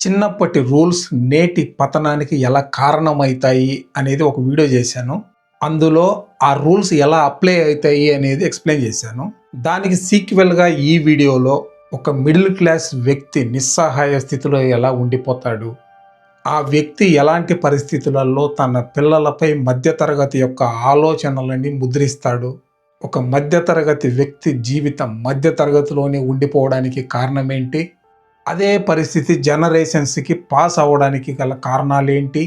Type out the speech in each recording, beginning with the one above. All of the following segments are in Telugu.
చిన్నప్పటి రూల్స్ నేటి పతనానికి ఎలా కారణమవుతాయి అనేది ఒక వీడియో చేశాను. అందులో ఆ రూల్స్ ఎలా అప్లై అవుతాయి అనేది ఎక్స్ప్లెయిన్ చేశాను. దానికి సీక్వెల్గా ఈ వీడియోలో ఒక మిడిల్ క్లాస్ వ్యక్తి నిస్సహాయ స్థితిలో ఎలా ఉండిపోతాడు ఆ వ్యక్తి ఎలాంటి పరిస్థితులలో తన పిల్లలపై మధ్యతరగతి యొక్క ఆలోచనలని ముద్రిస్తాడు ఒక మధ్యతరగతి వ్యక్తి జీవితం మధ్యతరగతిలోనే ఉండిపోవడానికి కారణం ఏంటి అదే పరిస్థితి జనరేషన్స్కి పాస్ అవ్వడానికి గల కారణాలేంటి?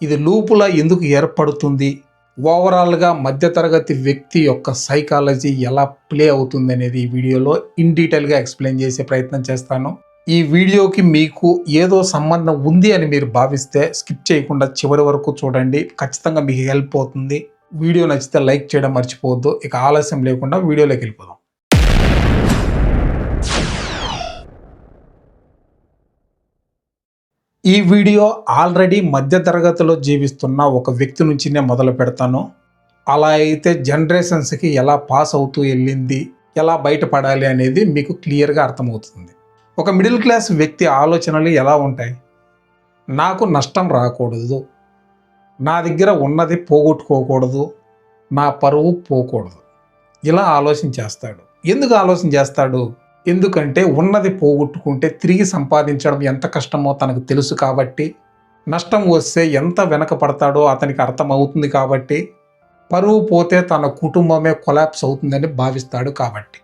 ఇది లూపుల ఎందుకు ఏర్పడుతుంది? ఓవరాల్గా మధ్యతరగతి వ్యక్తి యొక్క సైకాలజీ ఎలా ప్లే అవుతుంది అనేది ఈ వీడియోలో ఇన్ డీటెయిల్గా ఎక్స్ప్లెయిన్ చేసే ప్రయత్నం చేస్తాను. ఈ వీడియోకి మీకు ఏదో సంబంధం ఉంది అని మీరు భావిస్తే స్కిప్ చేయకుండా చివరి వరకు చూడండి. ఖచ్చితంగా మీకు హెల్ప్ అవుతుంది. వీడియో నచ్చితే లైక్ చేయడం మర్చిపోవద్దు. ఇక ఆలస్యం లేకుండా వీడియోలోకి వెళ్ళిపోదాం. ఈ వీడియో ఆల్రెడీ మధ్య తరగతిలో జీవిస్తున్న ఒక వ్యక్తి నుంచి నేను మొదలు పెడతాను. అలా అయితే జనరేషన్స్కి ఎలా పాస్ అవుతూ వెళ్ళింది ఎలా బయటపడాలి అనేది మీకు క్లియర్గా అర్థమవుతుంది. ఒక మిడిల్ క్లాస్ వ్యక్తి ఆలోచనలు ఎలా ఉంటాయి? నాకు నష్టం రాకూడదు. నా దగ్గర ఉన్నది పోగొట్టుకోకూడదు. నా పరువు పోకూడదు. ఇలా ఆలోచన చేస్తాడు. ఎందుకు ఆలోచన చేస్తాడు? ఎందుకంటే ఉన్నది పోగొట్టుకుంటే తిరిగి సంపాదించడం ఎంత కష్టమో తనకు తెలుసు కాబట్టి నష్టం వస్తే ఎంత వెనకపడతాడో అతనికి అర్థమవుతుంది కాబట్టి పరువు పోతే తన కుటుంబమే కొలాప్స్ అవుతుందని భావిస్తాడు కాబట్టి.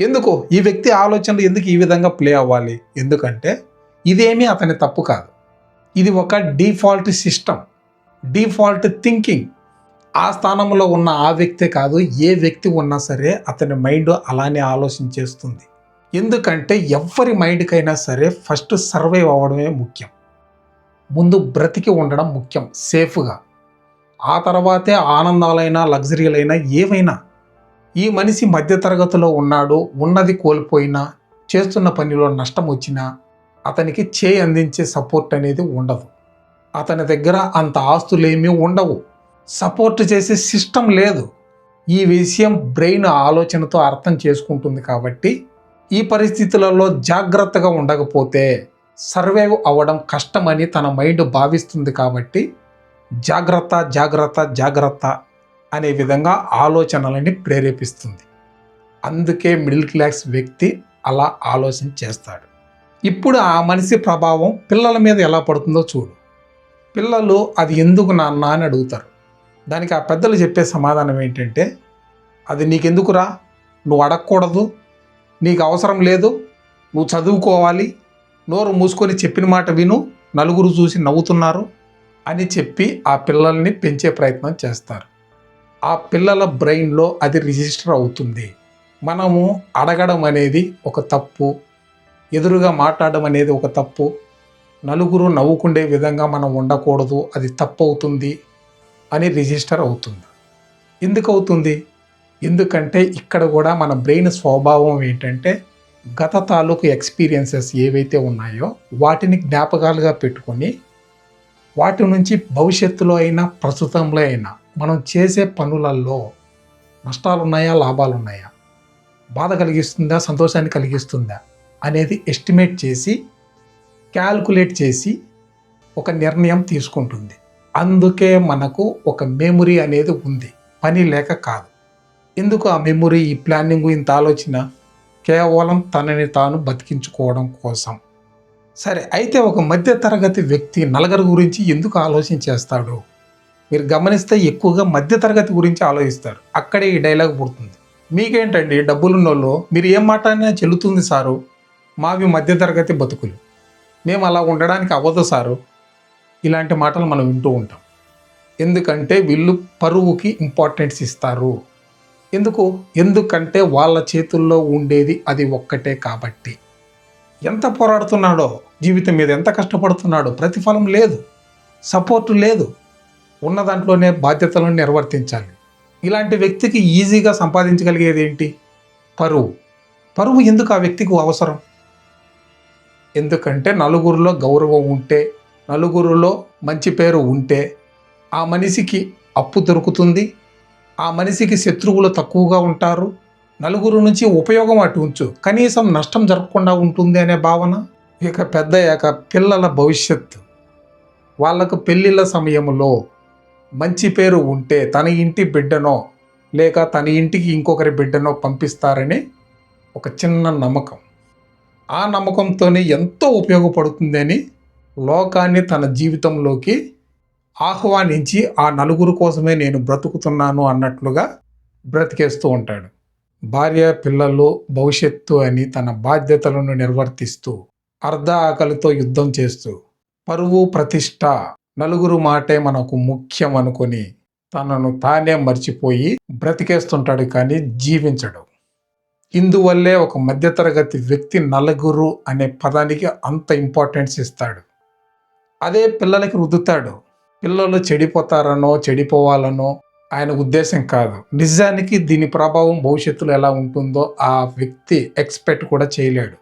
ఎందుకు ఈ వ్యక్తి ఆలోచనలు ఎందుకు ఈ విధంగా ప్లే అవ్వాలి? ఎందుకంటే ఇదేమీ అతని తప్పు కాదు. ఇది ఒక డిఫాల్ట్ సిస్టమ్ డిఫాల్ట్ థింకింగ్. ఆ స్థానంలో ఉన్న ఆ వ్యక్తే కాదు ఏ వ్యక్తి ఉన్నా సరే అతని మైండ్ అలానే ఆలోచించేస్తుంది ఎందుకంటే ఎవరి మైండ్కైనా సరే ఫస్ట్ సర్వైవ్ అవ్వడమే ముఖ్యం. ముందు బ్రతికి ఉండడం ముఖ్యం సేఫ్గా. ఆ తర్వాతే ఆనందాలైనా లగ్జరీలైనా ఏవైనా ఈ మనిషి మధ్యతరగతిలో ఉన్నాడు ఉన్నది కోల్పోయినా చేస్తున్న పనిలో నష్టం వచ్చినా అతనికి చేయి అందించే సపోర్ట్ అనేది ఉండదు. అతని దగ్గర అంత ఆస్తులేమీ ఉండవు. సపోర్ట్ చేసే సిస్టమ్ లేదు. ఈ విషయం బ్రెయిన్ ఆలోచనతో అర్థం చేసుకుంటుంది కాబట్టి ఈ పరిస్థితులలో జాగ్రత్తగా ఉండకపోతే సర్వైవ్ అవ్వడం కష్టమని తన మైండ్ భావిస్తుంది కాబట్టి జాగ్రత్త జాగ్రత్త జాగ్రత్త అనే విధంగా ఆలోచనలని ప్రేరేపిస్తుంది. అందుకే మిడిల్ క్లాస్ వ్యక్తి అలా ఆలోచన చేస్తాడు. ఇప్పుడు ఆ మనిషి ప్రభావం పిల్లల మీద ఎలా పడుతుందో చూడు. పిల్లలు అది ఎందుకు నాన్న అని అడుగుతారు. దానికి ఆ పెద్దలు చెప్పే సమాధానం ఏంటంటే అది నీకెందుకురా? నువ్వు అడగకూడదు. నీకు అవసరం లేదు. నువ్వు చదువుకోవాలి. నోరు మూసుకొని చెప్పిన మాట విను. నలుగురు చూసి నవ్వుతున్నారు. అని చెప్పి ఆ పిల్లల్ని పెంచే ప్రయత్నం చేస్తారు. ఆ పిల్లల బ్రెయిన్లో అది రిజిస్టర్ అవుతుంది. మనము అడగడం అనేది ఒక తప్పు. ఎదురుగా మాట్లాడడం అనేది ఒక తప్పు. నలుగురు నవ్వుకుండే విధంగా మనం ఉండకూడదు. అది తప్పు అవుతుంది అని రిజిస్టర్ అవుతుంది. ఎందుకు అవుతుంది ఎందుకంటే ఇక్కడ కూడా మన బ్రెయిన్ స్వభావం ఏంటంటే గత తాలూకు ఎక్స్పీరియన్సెస్ ఏవైతే ఉన్నాయో వాటిని జ్ఞాపకాలుగా పెట్టుకొని వాటి నుంచి భవిష్యత్తులో అయినా ప్రస్తుతంలో అయినా మనం చేసే పనులలో నష్టాలు ఉన్నాయా లాభాలు ఉన్నాయా బాధ కలిగిస్తుందా సంతోషాన్ని కలిగిస్తుందా అనేది ఎస్టిమేట్ చేసి క్యాల్కులేట్ చేసి ఒక నిర్ణయం తీసుకుంటుంది. అందుకే మనకు ఒక మెమొరీ అనేది ఉంది. పని లేక కాదు. ఎందుకు ఆ మెమొరీ ఈ ప్లానింగ్ ఇంత ఆలోచన? కేవలం తనని తాను బతికించుకోవడం కోసం. సరే అయితే ఒక మధ్య తరగతి వ్యక్తి నలుగురు గురించి ఎందుకు ఆలోచించేస్తాడు? మీరు గమనిస్తే ఎక్కువగా మధ్య తరగతి గురించి ఆలోచిస్తారు. అక్కడే ఈ డైలాగ్ పుడుతుంది. మీకేంటండి? డబ్బులున్నోళ్ళు మీరు ఏం మాట్లాడినా చెల్లుతుంది సారు? మావి మధ్యతరగతి బతుకులు. మేము అలా ఉండడానికి అవ్వదు సారు. ఇలాంటి మాటలు మనం వింటూ ఉంటాం. ఎందుకంటే వీళ్ళు పరువుకి ఇంపార్టెన్స్ ఇస్తారు. ఎందుకు? ఎందుకంటే వాళ్ళ చేతుల్లో ఉండేది అది ఒక్కటే కాబట్టి. ఎంత పోరాడుతున్నాడో జీవితం మీద ఎంత కష్టపడుతున్నాడో ప్రతిఫలం లేదు సపోర్టు లేదు. ఉన్న దాంట్లోనే బాధ్యతలను నిర్వర్తించాలి. ఇలాంటి వ్యక్తికి ఈజీగా సంపాదించగలిగేది ఏంటి? పరువు. పరువు ఎందుకు ఆ వ్యక్తికి అవసరం? ఎందుకంటే నలుగురిలో గౌరవం ఉంటే నలుగురిలో మంచి పేరు ఉంటే ఆ మనిషికి అప్పు దొరుకుతుంది ఆ మనిషికి శత్రువులు తక్కువగా ఉంటారు. నలుగురు నుంచి ఉపయోగం అటు ఉంచు. కనీసం నష్టం జరగకుండా ఉంటుంది అనే భావన. ఇక పెద్దయ్యాక పిల్లల భవిష్యత్తు. వాళ్ళకు పెళ్ళిళ్ళ సమయంలో మంచి పేరు ఉంటే తన ఇంటి బిడ్డనో లేక తన ఇంటికి ఇంకొకరి బిడ్డనో పంపిస్తారని ఒక చిన్న నమ్మకం. ఆ నమ్మకంతోనే ఎంతో ఉపయోగపడుతుందని లోకాన్ని తన జీవితంలోకి ఆహ్వానించి ఆ నలుగురు కోసమే నేను బ్రతుకుతున్నాను అన్నట్లుగా బ్రతికేస్తూ ఉంటాడు. భార్య పిల్లలు భవిష్యత్తు అని తన బాధ్యతలను నిర్వర్తిస్తూ అర్ధ ఆకలితో యుద్ధం చేస్తూ పరువు ప్రతిష్ట నలుగురు మాటే మనకు ముఖ్యం అనుకొని తనను తానే మర్చిపోయి బ్రతికేస్తుంటాడు కానీ జీవించడు. ఇందువల్లే ఒక మధ్యతరగతి వ్యక్తి నలుగురు అనే పదానికి అంత ఇంపార్టెన్స్ ఇస్తాడు. అదే పిల్లలకి రుద్దుతాడు. పిల్లలు చెడిపోతారనో చెడిపోవాలనో ఆయన ఉద్దేశం కాదు. నిజానికి దీని ప్రభావం భవిష్యత్తులో ఎలా ఉంటుందో ఆ వ్యక్తి ఎక్స్పెక్ట్ కూడా చేయలేడు.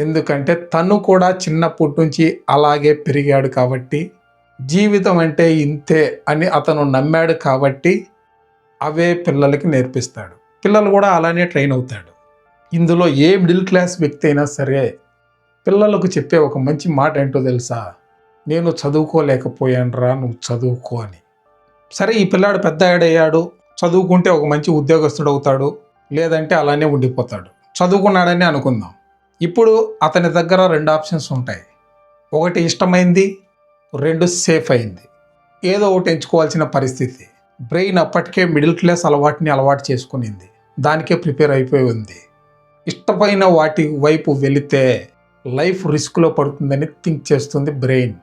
ఎందుకంటే తను కూడా చిన్నప్పటి నుంచి అలాగే పెరిగాడు కాబట్టి జీవితం అంటే ఇంతే అని అతను నమ్మాడు కాబట్టి అవే పిల్లలకి నేర్పిస్తాడు. పిల్లలు కూడా అలానే ట్రైన్ అవుతాడు. ఇందులో ఏ మిడిల్ క్లాస్ వ్యక్తి అయినా సరే పిల్లలకు చెప్పే ఒక మంచి మాట ఏంటో తెలుసా? నేను చదువుకోలేకపోయానురా నువ్వు చదువుకో అని. సరే ఈ పిల్లాడు పెద్ద అయ్యాడు చదువుకుంటే ఒక మంచి ఉద్యోగస్తుడు అవుతాడు లేదంటే అలానే ఉండిపోతాడు. చదువుకున్నాడని అనుకుందాం. ఇప్పుడు అతని దగ్గర రెండు ఆప్షన్స్ ఉంటాయి. ఒకటి ఇష్టమైంది రెండు సేఫ్ అయింది. ఏదో ఒకటి ఎంచుకోవాల్సిన పరిస్థితి. బ్రెయిన్ అప్పటికే మిడిల్ క్లాస్ అలవాటుని అలవాటు చేసుకునింది. దానికే ప్రిపేర్ అయిపోయి ఉంది. ఇష్టమైన వాటి వైపు వెళితే లైఫ్ రిస్క్లో పడుతుందని థింక్ చేస్తుంది బ్రెయిన్.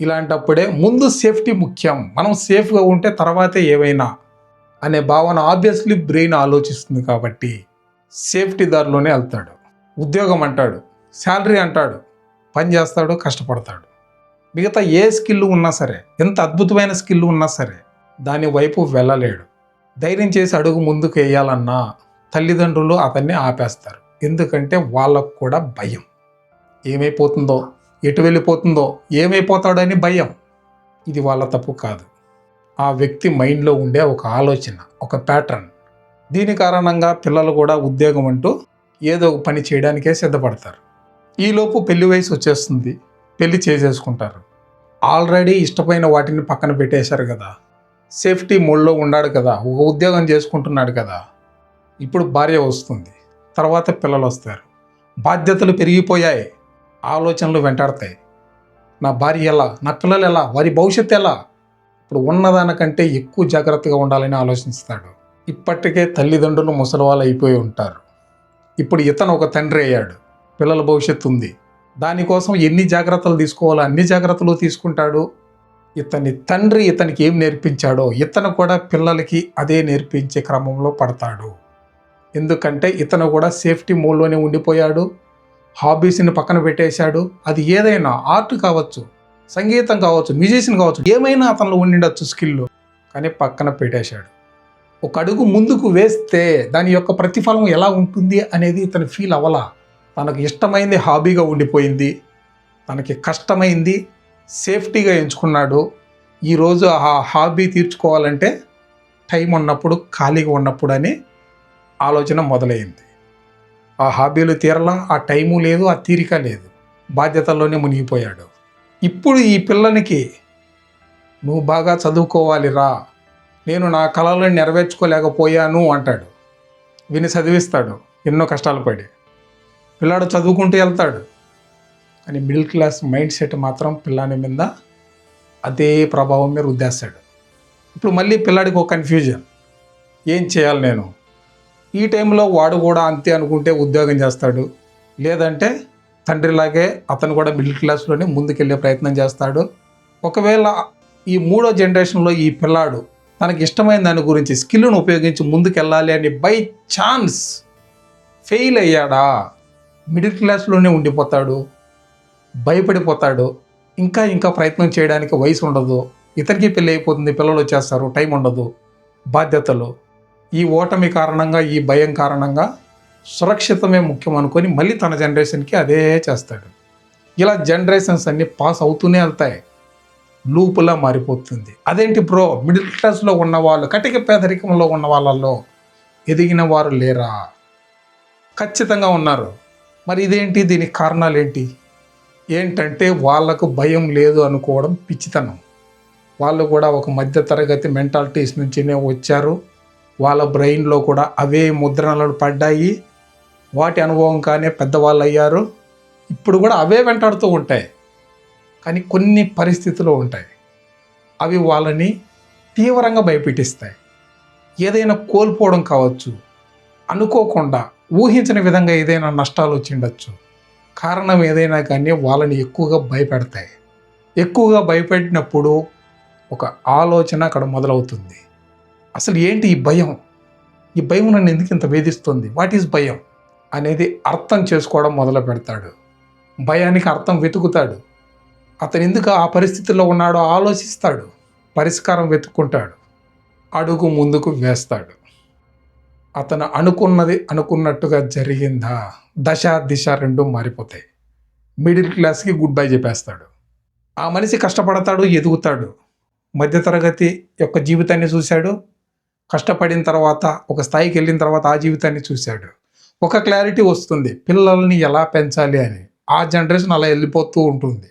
ఇలాంటప్పుడే ముందు సేఫ్టీ ముఖ్యం. మనం సేఫ్గా ఉంటే తర్వాతే ఏవైనా అనే భావన ఆబ్వియస్లీ బ్రెయిన్ ఆలోచిస్తుంది కాబట్టి సేఫ్టీ దారిలోనే వెళ్తాడు. ఉద్యోగం అంటాడు శాలరీ అంటాడు పని చేస్తాడు కష్టపడతాడు. మిగతా ఏ స్కిల్ ఉన్నా సరే ఎంత అద్భుతమైన స్కిల్ ఉన్నా సరే దాని వైపు వెళ్ళలేడు. ధైర్యం చేసి అడుగు ముందుకు వేయాలన్నా తల్లిదండ్రులు అతన్ని ఆపేస్తారు. ఎందుకంటే వాళ్ళకు కూడా భయం. ఏమైపోతుందో? ఎటు వెళ్ళిపోతుందో ఏమైపోతాడని భయం. ఇది వాళ్ళ తప్పు కాదు. ఆ వ్యక్తి మైండ్లో ఉండే ఒక ఆలోచన ఒక ప్యాటర్న్. దీని కారణంగా పిల్లలు కూడా ఉద్యోగం అంటూ ఏదో ఒక పని చేయడానికే సిద్ధపడతారు. ఈలోపు పెళ్ళి వయసు వచ్చేస్తుంది. పెళ్ళి చేసేసుకుంటారు. ఆల్రెడీ ఇష్టమైన వాటిని పక్కన పెట్టేశారు కదా. సేఫ్టీ మోడ్లో ఉన్నాడు కదా. ఒక ఉద్యోగం చేసుకుంటున్నాడు కదా. ఇప్పుడు భార్య వస్తుంది. తర్వాత పిల్లలు వస్తారు. బాధ్యతలు పెరిగిపోయాయి. ఆలోచనలు వెంటాడతాయి. నా భార్య ఎలా? నా పిల్లలు ఎలా? వారి భవిష్యత్తు ఎలా? ఇప్పుడు ఉన్నదానికంటే ఎక్కువ జాగ్రత్తగా ఉండాలని ఆలోచిస్తాడు. ఇప్పటికే తల్లిదండ్రులు ముసలివాళ్ళు అయిపోయి ఉంటారు. ఇప్పుడు ఇతను ఒక తండ్రి అయ్యాడు. పిల్లల భవిష్యత్తు ఉంది. దానికోసం ఎన్ని జాగ్రత్తలు తీసుకోవాలో అన్ని జాగ్రత్తలు తీసుకుంటాడు. ఇతని తండ్రి ఇతనికి ఏం నేర్పించాడో ఇతను కూడా పిల్లలకి అదే నేర్పించే క్రమంలో పడతాడు. ఎందుకంటే ఇతను కూడా సేఫ్టీ మోడ్లోనే ఉండిపోయాడు. హాబీస్ని పక్కన పెట్టేశాడు. అది ఏదైనా ఆర్ట్ కావచ్చు సంగీతం కావచ్చు మ్యూజిషియన్ కావచ్చు ఏమైనా అతనిలో ఉండిండొచ్చు స్కిల్ కానీ పక్కన పెట్టేశాడు. ఒక అడుగు ముందుకు వేస్తే దాని యొక్క ప్రతిఫలం ఎలా ఉంటుంది అనేది తను ఫీల్ అవ్వలా. తనకు ఇష్టమైంది హాబీగా ఉండిపోయింది. తనకి కష్టమైంది సేఫ్టీగా ఎంచుకున్నాడు. ఈరోజు ఆ హాబీ తీర్చుకోవాలంటే టైం ఉన్నప్పుడు ఖాళీగా ఉన్నప్పుడు అని ఆలోచన మొదలైంది. ఆ హాబీలు తీరలా ఆ టైము లేదు ఆ తీరిక లేదు. బాధ్యతల్లోనే మునిగిపోయాడు. ఇప్పుడు ఈ పిల్లనికి నువ్వు బాగా చదువుకోవాలి రా నేను నా కళలను నెరవేర్చుకోలేకపోయాను అంటాడు. విని చదివిస్తాడు. ఎన్నో కష్టాలు పడి. పిల్లాడు చదువుకుంటూ వెళ్తాడు. కానీ మిడిల్ క్లాస్ మైండ్ సెట్ మాత్రం పిల్లాని మీద అదే ప్రభావం మీద రుద్దేస్తాడు ఇప్పుడు మళ్ళీ పిల్లాడికి ఒక కన్ఫ్యూజన్. ఏం చేయాలి నేను? ఈ టైంలో వాడు కూడా అంతే అనుకుంటే ఉద్యోగం చేస్తాడు. లేదంటే తండ్రిలాగే అతను కూడా మిడిల్ క్లాస్లోనే ముందుకెళ్ళే ప్రయత్నం చేస్తాడు. ఒకవేళ ఈ మూడో జనరేషన్లో ఈ పిల్లాడు తనకి ఇష్టమైన దాని గురించి స్కిల్ను ఉపయోగించి ముందుకెళ్ళాలి అని బై ఛాన్స్ ఫెయిల్ అయ్యాడా? మిడిల్ క్లాస్లోనే ఉండిపోతాడు భయపడిపోతాడు ఇంకా ఇంకా ప్రయత్నం చేయడానికి వయసు ఉండదు. ఇతనికి పెళ్ళి అయిపోతుంది పిల్లలు వచ్చేస్తారు టైం ఉండదు బాధ్యతలు. ఈ ఓటమి కారణంగా ఈ భయం కారణంగా సురక్షితమే ముఖ్యం అనుకొని మళ్ళీ తన జనరేషన్కి అదే చేస్తాడు. ఇలా జనరేషన్స్ అన్నీ పాస్ అవుతూనే వెళ్తాయి. లూపులా మారిపోతుంది. అదేంటి బ్రో? మిడిల్ క్లాస్లో ఉన్న వాళ్ళు కటిక పేదరికంలో ఉన్న వాళ్ళల్లో ఎదిగిన వారు లేరా? ఖచ్చితంగా ఉన్నారు. మరి ఇదేంటి? దీనికి కారణాలు ఏంటి ఏంటంటే వాళ్ళకు భయం లేదు అనుకోవడం పిచ్చితనం. వాళ్ళు కూడా ఒక మధ్య తరగతి మెంటాలిటీస్ నుంచినే వచ్చారు. వాళ్ళ బ్రెయిన్లో కూడా అవే ముద్రణలు పడ్డాయి. వాటి అనుభవం కానీ పెద్దవాళ్ళు అయ్యారు ఇప్పుడు కూడా అవే వెంటాడుతూ ఉంటాయి. కానీ కొన్ని పరిస్థితులు ఉంటాయి. అవి వాళ్ళని తీవ్రంగా భయపెట్టిస్తాయి. ఏదైనా కోల్పోవడం కావచ్చు. అనుకోకుండా ఊహించని విధంగా ఏదైనా నష్టాలు వచ్చిండొచ్చు కారణం ఏదైనా కానీ వాళ్ళని ఎక్కువగా భయపెడతాయి. ఎక్కువగా భయపెట్టినప్పుడు ఒక ఆలోచన అక్కడ మొదలవుతుంది. అసలు ఏంటి ఈ భయం? ఈ భయం నన్ను ఎందుకు ఇంత వేధిస్తుంది? వాట్ ఈజ్ భయం? అనేది అర్థం చేసుకోవడం మొదలు పెడతాడు. భయానికి అర్థం వెతుకుతాడు. అతను ఎందుకు ఆ పరిస్థితిలో ఉన్నాడో ఆలోచిస్తాడు. పరిష్కారం వెతుక్కుంటాడు. అడుగు ముందుకు వేస్తాడు. అతను అనుకున్నది అనుకున్నట్టుగా జరిగిందా? దశ దిశ రెండు మారిపోతాయి. మిడిల్ క్లాస్కి గుడ్ బై చెప్పేస్తాడు. ఆ మనిషి కష్టపడతాడు ఎదుగుతాడు. మధ్యతరగతి యొక్క జీవితాన్ని చూశాడు. కష్టపడిన తర్వాత ఒక స్థాయికి వెళ్ళిన తర్వాత ఆ జీవితాన్ని చూశాడు. ఒక క్లారిటీ వస్తుంది. పిల్లల్ని ఎలా పెంచాలి అని. ఆ జనరేషన్ అలా వెళ్ళిపోతూ ఉంటుంది.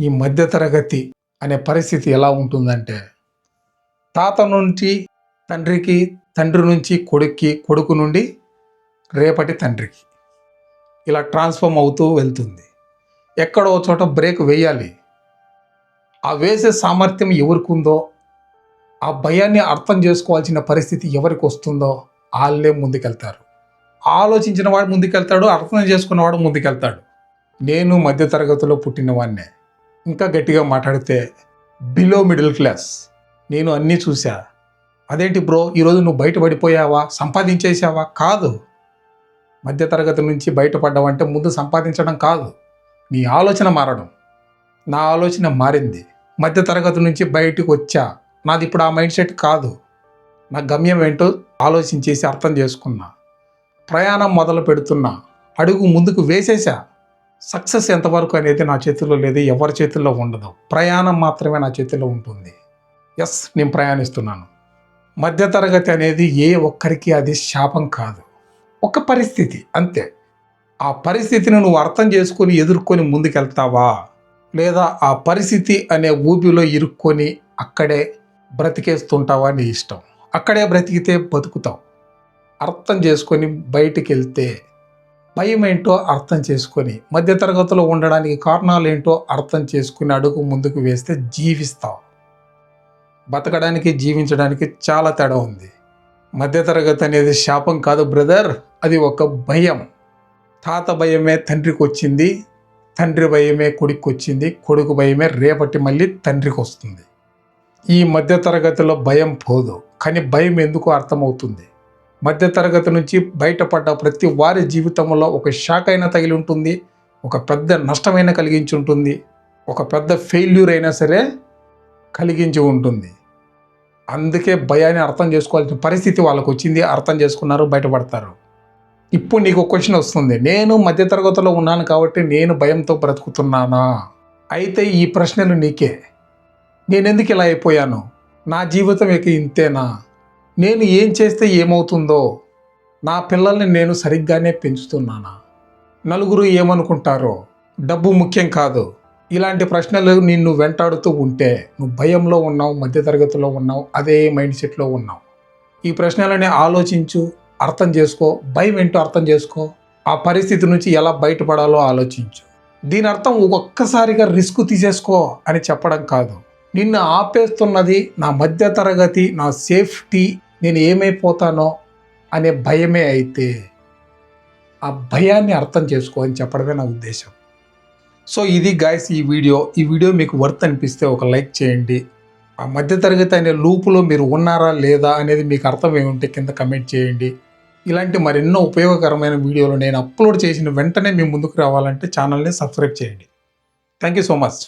ఈ మధ్యతరగతి అనే పరిస్థితి ఎలా ఉంటుందంటే తాత నుంచి తండ్రికి తండ్రి నుంచి కొడుక్కి కొడుకు నుండి రేపటి తండ్రికి ఇలా ట్రాన్స్ఫార్మ్ అవుతూ వెళ్తుంది. ఎక్కడో చోట బ్రేక్ వేయాలి. ఆ వేసే సామర్థ్యం ఎవరికి ఉందో ఆ భయాన్ని అర్థం చేసుకోవాల్సిన పరిస్థితి ఎవరికి వస్తుందో వాళ్ళే ముందుకెళ్తారు. ఆలోచించిన వాడు ముందుకెళ్తాడు అర్థం చేసుకున్నవాడు ముందుకెళ్తాడు. నేను మధ్య తరగతిలో పుట్టినవాడినే. ఇంకా గట్టిగా మాట్లాడితే బిలో మిడిల్ క్లాస్ నేను అన్నీ చూసా అదేంటి బ్రో ఈరోజు నువ్వు బయటపడిపోయావా? సంపాదించేసావా కాదు. మధ్యతరగతి నుంచి బయటపడ్డావంటే ముందు సంపాదించడం కాదు. నీ ఆలోచన మారడం. నా ఆలోచన మారింది. మధ్యతరగతి నుంచి బయటకు వచ్చా. నాది ఇప్పుడు ఆ మైండ్ సెట్ కాదు. నా గమ్యం ఏంటో ఆలోచించేసి అర్థం చేసుకున్నా. ప్రయాణం మొదలు పెడుతున్నా. అడుగు ముందుకు వేసేసా. సక్సెస్ ఎంతవరకు అనేది నా చేతుల్లో లేదు ఎవరి చేతుల్లో ఉండదు. ప్రయాణం మాత్రమే నా చేతిలో ఉంటుంది. ఎస్ నేను ప్రయాణిస్తున్నాను. మధ్యతరగతి అనేది ఏ ఒక్కరికి అది శాపం కాదు. ఒక పరిస్థితి అంతే. ఆ పరిస్థితిని నువ్వు అర్థం చేసుకొని ఎదుర్కొని ముందుకెళ్తావా? లేదా ఆ పరిస్థితి అనే ఊబిలో ఇరుక్కొని అక్కడే బ్రతికేస్తుంటావా నీ ఇష్టం. అక్కడే బ్రతికితే బతుకుతావు అర్థం చేసుకొని బయటికి వెళ్తే భయం ఏంటో అర్థం చేసుకొని మధ్యతరగతిలో ఉండడానికి కారణాలు ఏంటో అర్థం చేసుకుని అడుగు ముందుకు వేస్తే జీవిస్తావు బతకడానికి జీవించడానికి చాలా తేడా ఉంది. మధ్యతరగతి అనేది శాపం కాదు బ్రదర్ అది ఒక భయం. తాత భయమే తండ్రికి వచ్చింది తండ్రి భయమే కొడుకు వచ్చింది కొడుకు భయమే రేపటి మళ్ళీ తండ్రికి వస్తుంది ఈ మధ్యతరగతిలో భయం పోదు. కానీ భయం ఎందుకు అర్థమవుతుంది? మధ్యతరగతి నుంచి బయటపడ్డ ప్రతి వారి జీవితంలో ఒక షాక్ అయినా తగిలి ఉంటుంది ఒక పెద్ద నష్టమైనా కలిగించి ఉంటుంది ఒక పెద్ద ఫెయిల్యూర్ అయినా సరే కలిగించి ఉంటుంది. అందుకే భయాన్ని అర్థం చేసుకోవాల్సిన పరిస్థితి వాళ్ళకు వచ్చింది అర్థం చేసుకున్నారు బయటపడతారు. ఇప్పుడు నీకు క్వశ్చన్ వస్తుంది. నేను మధ్యతరగతిలో ఉన్నాను కాబట్టి నేను భయంతో బ్రతుకుతున్నానా? అయితే ఈ ప్రశ్నలు నీకే. నేను ఎందుకు ఇలా అయిపోయాను? నా జీవితం ఇక ఇంతేనా? నేను ఏం చేస్తే ఏమవుతుందో? నా పిల్లల్ని నేను సరిగ్గానే పెంచుతున్నానా? నలుగురు ఏమనుకుంటారో? డబ్బు ముఖ్యం కాదు. ఇలాంటి ప్రశ్నలు నిన్ను వెంటాడుతూ ఉంటే నువ్వు భయంలో ఉన్నావు మధ్యతరగతిలో ఉన్నావు అదే మైండ్ సెట్లో ఉన్నావు. ఈ ప్రశ్నలని ఆలోచించు అర్థం చేసుకో భయం ఏంటో అర్థం చేసుకో. ఆ పరిస్థితి నుంచి ఎలా బయటపడాలో ఆలోచించు. దీని అర్థం ఒక్కసారిగా రిస్క్ తీసేసుకో అని చెప్పడం కాదు. నిన్ను ఆపేస్తున్నది నా మధ్యతరగతి నా సేఫ్టీ నేను ఏమైపోతానో అనే భయమే అయితే ఆ భయాన్ని అర్థం చేసుకో అని చెప్పడమే నా ఉద్దేశం. సో ఇది గాయస్ ఈ వీడియో. ఈ వీడియో మీకు వర్త్ అనిపిస్తే ఒక లైక్ చేయండి. ఆ మధ్యతరగతి అనే లూపులో మీరు ఉన్నారా లేదా అనేది మీకు అర్థం ఏముంటే కింద కమెంట్ చేయండి. ఇలాంటి మరెన్నో ఉపయోగకరమైన వీడియోలు నేను అప్లోడ్ చేసిన వెంటనే మీ ముందుకు రావాలంటే ఛానల్ని సబ్స్క్రైబ్ చేయండి. Thank you so much